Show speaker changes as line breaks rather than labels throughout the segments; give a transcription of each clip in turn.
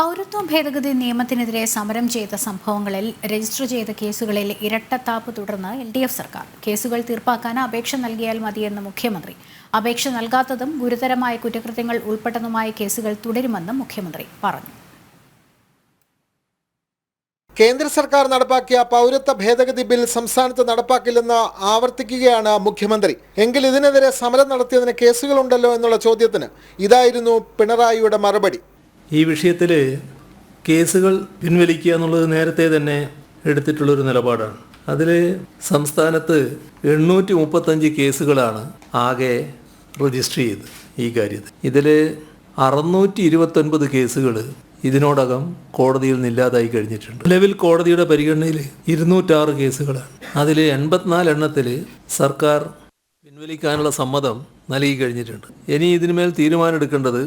പൗരത്വ ഭേദഗതി നിയമത്തിനെതിരെ സമരം ചെയ്ത സംഭവങ്ങളിൽ രജിസ്റ്റർ ചെയ്ത കേസുകളിൽ ഇരട്ടത്താപ്പ് തുടർന്ന് എൽ ഡി എഫ് സർക്കാർ. കേസുകൾ തീർപ്പാക്കാൻ അപേക്ഷ നൽകിയാൽ മതിയെന്ന് മുഖ്യമന്ത്രി. അപേക്ഷ നൽകാത്തതും ഗുരുതരമായ കുറ്റകൃത്യങ്ങൾ ഉൾപ്പെട്ടതുമായ കേസുകൾ തുടരുമെന്നും മുഖ്യമന്ത്രി പറഞ്ഞു.
കേന്ദ്ര സർക്കാർ നടപ്പാക്കിയ പൗരത്വ ഭേദഗതി ബിൽ സംസ്ഥാനത്ത് നടപ്പാക്കില്ലെന്ന് ആവർത്തിക്കുകയാണ് മുഖ്യമന്ത്രി. എങ്കിൽ ഇതിനെതിരെ സമരം നടത്തിയതിന് കേസുകളുണ്ടല്ലോ എന്നുള്ള ചോദ്യത്തിന് ഇതായിരുന്നു പിണറായിയുടെ മറുപടി.
ഈ വിഷയത്തിൽ കേസുകൾ പിൻവലിക്കുക എന്നുള്ളത് നേരത്തെ തന്നെ എടുത്തിട്ടുള്ളൊരു നിലപാടാണ്. അതിൽ സംസ്ഥാനത്ത് എണ്ണൂറ്റി മുപ്പത്തഞ്ച് കേസുകളാണ് ആകെ രജിസ്റ്റർ ചെയ്ത് ഈ കാര്യത്തിൽ. ഇതിൽ അറുന്നൂറ്റി ഇരുപത്തൊൻപത് കേസുകൾ ഇതിനോടകം കോടതിയിൽ നിന്നില്ലാതായി കഴിഞ്ഞിട്ടുണ്ട്. നിലവിൽ കോടതിയുടെ പരിഗണനയിൽ ഇരുന്നൂറ്റാറ് കേസുകളാണ്. അതിൽ എൺപത്തിനാല് എണ്ണത്തിൽ സർക്കാർ പിൻവലിക്കാനുള്ള സമ്മതം നൽകി കഴിഞ്ഞിട്ടുണ്ട്. ഇനി ഇതിനുമേൽ തീരുമാനമെടുക്കേണ്ടത്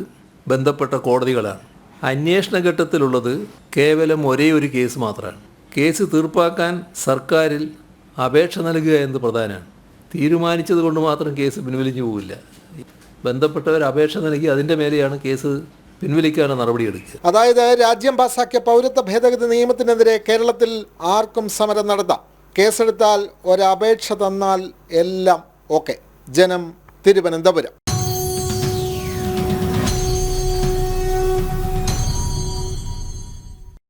ബന്ധപ്പെട്ട കോടതികളാണ്. അന്വേഷണ ഘട്ടത്തിലുള്ളത് കേവലം ഒരേ ഒരു കേസ് മാത്രമാണ്. കേസ് തീർപ്പാക്കാൻ സർക്കാരിൽ അപേക്ഷ നൽകുക എന്ന് പ്രധാനമാണ്. തീരുമാനിച്ചത് കൊണ്ട് മാത്രം കേസ് പിൻവലിഞ്ഞു പോവില്ല. ബന്ധപ്പെട്ടവർ അപേക്ഷ നൽകി അതിന്റെ മേലെയാണ് കേസ് പിൻവലിക്കാനുള്ള നടപടിയെടുക്കുക
അതായത് രാജ്യം പാസാക്കിയ പൗരത്വ ഭേദഗതി നിയമത്തിനെതിരെ കേരളത്തിൽ ആർക്കും സമരം നടത്താം. കേസെടുത്താൽ ഒരപേക്ഷ തന്നാൽ എല്ലാം ഓക്കെ. ജനം തിരുവനന്തപുരം.